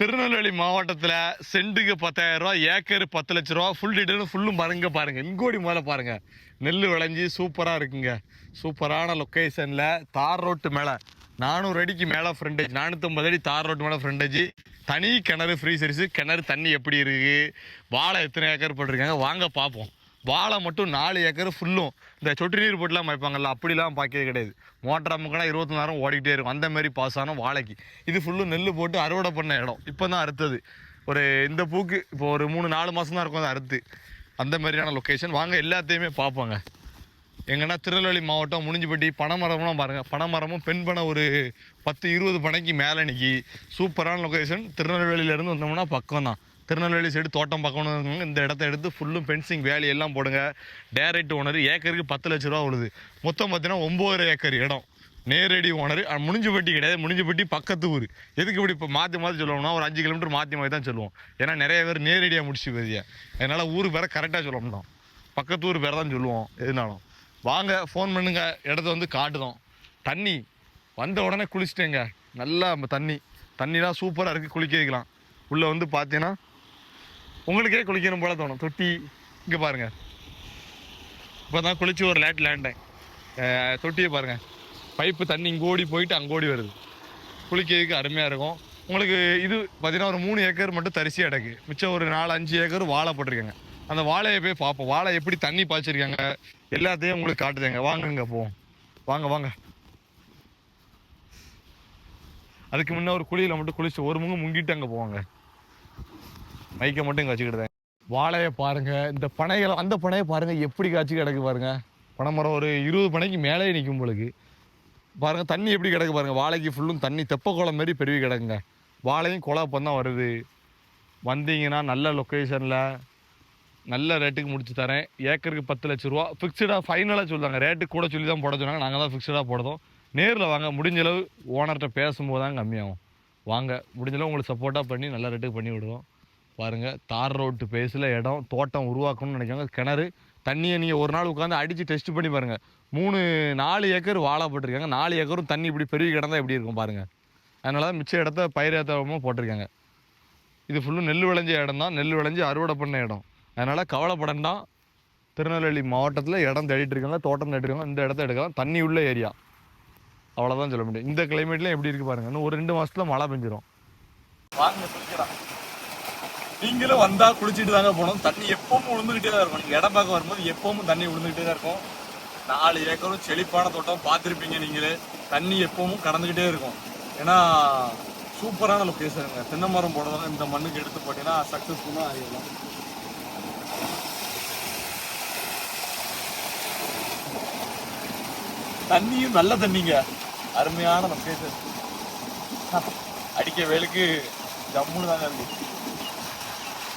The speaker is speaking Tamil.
திருநெல்வேலி மாவட்டத்தில் செண்டுக்கு பத்தாயிரம் ரூபா ஏக்கர் பத்து லட்ச ரூபா ஃபுல் டீட்டெயிலும் ஃபுல்லும் பாருங்க. பாருங்கள் இங்கோடி மேலே பாருங்கள் நெல் விளைஞ்சி சூப்பராக இருக்குங்க. சூப்பரான லொக்கேஷனில் தார் ரோட்டு மேலே நானூறு அடிக்கு மேலே ஃப்ரண்டேஜ் நானூற்றம்பது அடி தார் ரோட்டு மேலே ஃப்ரண்டேஜ் தனி கிணறு ஃப்ரீ சர்வீஸு கிணறு தண்ணி எப்படி இருக்குது வாழை எத்தனை ஏக்கர் போட்டிருக்காங்க? வாங்க பார்ப்போம் வாழை மட்டும் நாலு ஏக்கர் ஃபுல்லும் இந்த சொட்டு நீர் போட்டுலாம் வைப்பாங்கல்ல அப்படிலாம் பார்க்கவே கிடையாது. மோட்டர் அமுக்கனா இருபத்தி நேரம் ஓடிக்கிட்டே இருக்கும். அந்த மாதிரி பாஸ் ஆன வாழைக்கு. இது ஃபுல்லும் நெல் போட்டு அறுவடை பண்ண இடம். இப்போ தான் அறுத்தது. ஒரு இந்த பூக்கு இப்போ ஒரு மூணு நாலு மாதம் தான் இருக்கும் அது அறுத்து. அந்த மாதிரியான லொக்கேஷன் வாங்க எல்லாத்தையுமே பார்ப்பாங்க. எங்கன்னா திருநெல்வேலி மாவட்டம் முடிஞ்சுப்பட்டி பனைமரம்லாம் பாருங்கள் பனைமரமும் பெண் பனை ஒரு பத்து இருபது பனைக்கு மேலே நிற்கி சூப்பரான லொக்கேஷன் திருநெல்வேலியிலேருந்து வந்தோம்னா பக்கம் தான் திருநெல்வேலி சைடு தோட்டம் பார்க்கணும் இந்த இடத்த எடுத்து ஃபுல்லும் ஃபென்சிங் வேலி எல்லாம் போடுங்க. டேரக்ட் ஓனர் ஏக்கருக்கு பத்து லட்ச ரூபா உழுது மொத்தம் பார்த்தீங்கன்னா ஒம்பது ஏக்கர் இடம். நேரடி ஓனர் முனிஞ்சிப்பட்டி கிடையாது. முனிஞ்சிப்பட்டி பக்கத்து ஊர். எதுக்கு இப்படி இப்போ மாற்றி மாற்றி சொல்லுவோம்னா ஒரு அஞ்சு கிலோமீட்டர் மாற்றி மாற்றி தான் சொல்லுவோம். ஏன்னா நிறைய பேர் நேரடியாக முடிச்சு பதியா அதனால் ஊர் பேரை கரெக்டாக சொல்ல மாட்டோம் பக்கத்து ஊர் பேரை தான் சொல்லுவோம் எதுனாலும். வாங்க ஃபோன் பண்ணுங்க. இடத்த வந்து காட்டுதோம். தண்ணி. வந்த உடனே குளிச்சிட்டேங்க. நல்லா நம்ம தண்ணி. தண்ணிலாம் சூப்பராக இருக்குது குளிக்க வைக்கலாம். உள்ளே வந்து பார்த்தீங்கன்னா உங்களுக்கே குளிக்கணும் போல தோணும். தொட்டி இங்கே பாருங்க. இப்போ தான் குளிச்சு ஒரு லேட் லேண்டேன் தொட்டியை பாருங்க. பைப்பு தண்ணி இங்கே ஓடி போயிட்டு அங்கே ஓடி வருது. குளிக்கிறதுக்கு அருமையாக இருக்கும். உங்களுக்கு இது பார்த்தீங்கன்னா ஒரு மூணு ஏக்கர் மட்டும் தரிசி அடக்கு. மிச்சம் ஒரு நாலு அஞ்சு ஏக்கர் வாழை போட்டிருக்காங்க. அந்த வாழையை போய் பார்ப்போம். வாழை எப்படி தண்ணி பாய்ச்சிருக்காங்க எல்லாத்தையும் உங்களுக்கு காட்டுதுங்க. வாங்குங்க போவோம். வாங்க வாங்க. அதுக்கு முன்னே ஒரு குழியில் மட்டும் குளிச்சு ஒரு முங்க முங்கிட்டு அங்கே போவாங்க. மைக்கை மட்டும் இங்கே வாழையை பாருங்க இந்த பனைகள் அந்த பனையை பாருங்க எப்படி காய்ச்சி கிடக்கு பாருங்க. பனைமரம் ஒரு இருபது பனைக்கு மேலே நிற்கும் பொழுது. பாருங்க தண்ணி எப்படி கிடக்கு பாருங்க. வாழைக்கு ஃபுல்லும் தண்ணி தெப்ப குளம் மாதிரி பெருவி கிடக்குங்க. வாழையும் குழப்பம் தான் வருது. வந்தீங்கன்னா நல்ல லொக்கேஷனில் நல்ல ரேட்டுக்கு முடிச்சு தரேன். ஏக்கருக்கு பத்து லட்ச ரூபா. ஃபிக்ஸ்டாக ஃபைனலாக சொல்லுவாங்க ரேட்டு கூட சொல்லி தான் போட சொன்னாங்க. நாங்கள் தான் ஃபிக்ஸ்டாக போடுறோம். நேரில் வாங்க. முடிஞ்சளவு ஓனர்கிட்ட பேசும்போது தான் கம்மியாகும். வாங்க. முடிஞ்சளவு உங்களுக்கு சப்போர்ட்டாக பண்ணி நல்ல ரேட்டுக்கு பண்ணி விடுவோம் பாருங்கள் தார் ரோட்டு பேஸில் இடம் தோட்டம் உருவாக்கணும்னு நினைக்கிறாங்க கிணறு தண்ணியை நீங்கள் ஒரு நாள் உட்காந்து அடித்து டெஸ்ட் பண்ணி பாருங்கள் மூணு நாலு ஏக்கர் வாழை போட்டிருக்காங்க. நாலு ஏக்கரும் தண்ணி இப்படி பெருகி கிடந்தால் எப்படி இருக்கும் பாருங்கள் அதனால தான் மிச்ச இடத்த பயிரேற்றமும் போட்டிருக்காங்க. இது ஃபுல்லும் நெல் விளைஞ்ச இடம் தான். நெல் விளைஞ்சு அறுவடை பண்ண இடம். அதனால் கவலைப்படண்டாம் திருநெல்வேலி மாவட்டத்தில் இடம் தேடிட்டு இருக்காங்க தோட்டம் தேடிட்டு இருக்காங்க இந்த இடத்த எடுக்கலாம். தண்ணி உள்ள ஏரியா. அவ்வளோதான் சொல்ல முடியும். இந்த கிளைமேட்லாம் எப்படி இருக்குது பாருங்கள் இன்னும் ஒரு ரெண்டு மாதத்தில் மழை பெஞ்சிடும் வாங்க நீங்களும் வந்தா குளிச்சுட்டு தாங்க போகணும். தண்ணி எப்பவும் விழுந்துகிட்டே தான் இருக்கும். நீங்கள் இடம் பார்க்க வரும்போது எப்பவும் தண்ணி விழுந்துகிட்டே தான் இருக்கும். நாலு ஏக்கரும் செழிப்பான தோட்டம் பார்த்துருப்பீங்க நீங்களே. தண்ணி எப்பவும் கடந்துகிட்டே இருக்கும். ஏன்னா சூப்பரான லொக்கேஷனுங்க தென்னை மரம் போடுறதால இந்த மண்ணுக்கு எடுத்து போட்டீங்கன்னா சக்ஸஸ்ஃபுல்லாக அறியலாம் தண்ணியும் நல்ல தண்ணிங்க. அருமையான லொக்கேஷன் அடிக்க வேலுக்கு ஜம்முன்னு தாங்க இருக்கு.